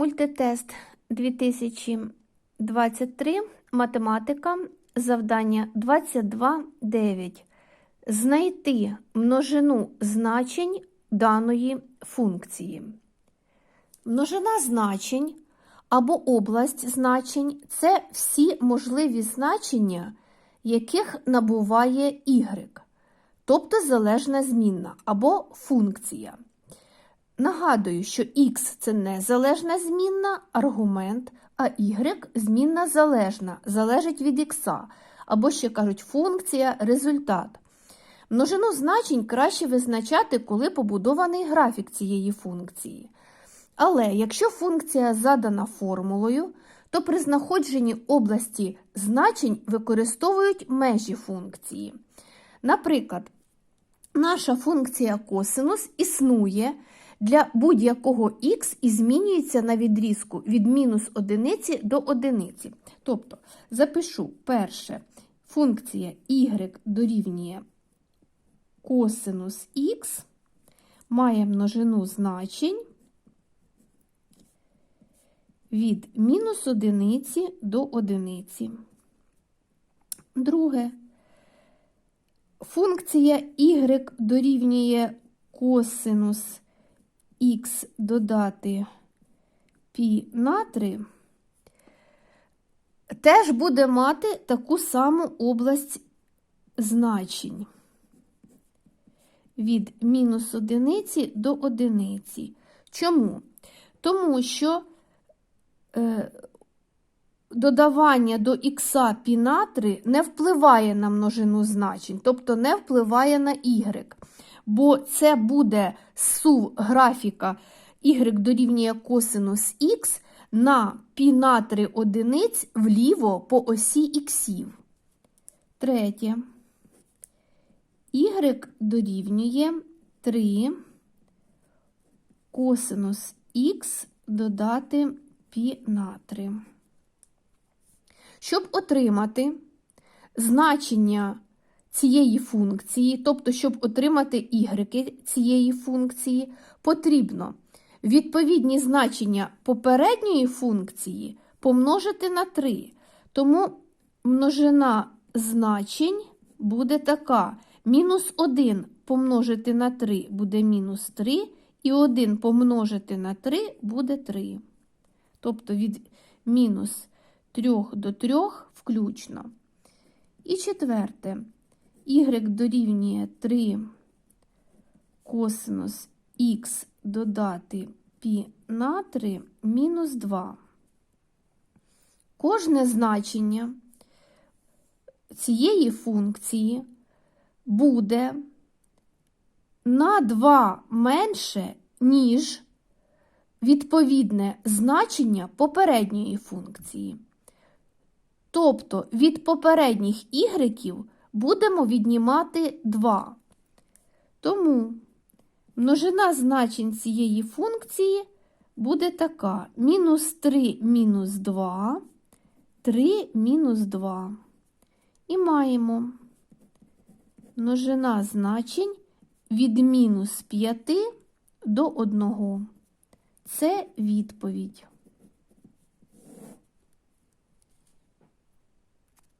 Мультитест 2023, математика, завдання 22.9. Знайти множину значень даної функції. Множина значень або область значень це всі можливі значення, яких набуває y, тобто залежна змінна або функція. Нагадую, що x це не залежна змінна аргумент, а y змінна залежна, залежить від x, або ще кажуть функція, результат. Множину значень краще визначати, коли побудований графік цієї функції. Але якщо функція задана формулою, то при знаходженні області значень використовують межі функції. Наприклад, наша функція косинус існує для будь-якого х і змінюється на відрізку від мінус одиниці до одиниці. Тобто, запишу перше, функція y дорівнює косинус х має множину значень від мінус одиниці до одиниці. Друге, функція y дорівнює косинус х додати пі на 3 теж буде мати таку саму область значень від мінус одиниці до одиниці. Чому? Тому що е, додавання до х пі на 3 не впливає на множину значень, тобто не впливає на y бо це буде сув графіка y дорівнює косинус х на пі на 3 одиниць вліво по осі іксів. Третє. y дорівнює 3 косинус х додати пі на 3. Щоб отримати значення цієї функції, тобто, щоб отримати y цієї функції, потрібно відповідні значення попередньої функції помножити на 3. Тому множина значень буде така: мінус 1 помножити на 3 буде мінус 3, і 1 помножити на 3 буде 3. Тобто від мінус 3 до 3 включно. І четверте y дорівнює 3 косинус х додати пі на 3 мінус 2. Кожне значення цієї функції буде на 2 менше, ніж відповідне значення попередньої функції. Тобто від попередніх ігреків будемо віднімати 2. Тому множина значень цієї функції буде така: мінус 3 мінус 2, 3 мінус 2. І маємо множина значень від мінус 5 до 1. Це відповідь.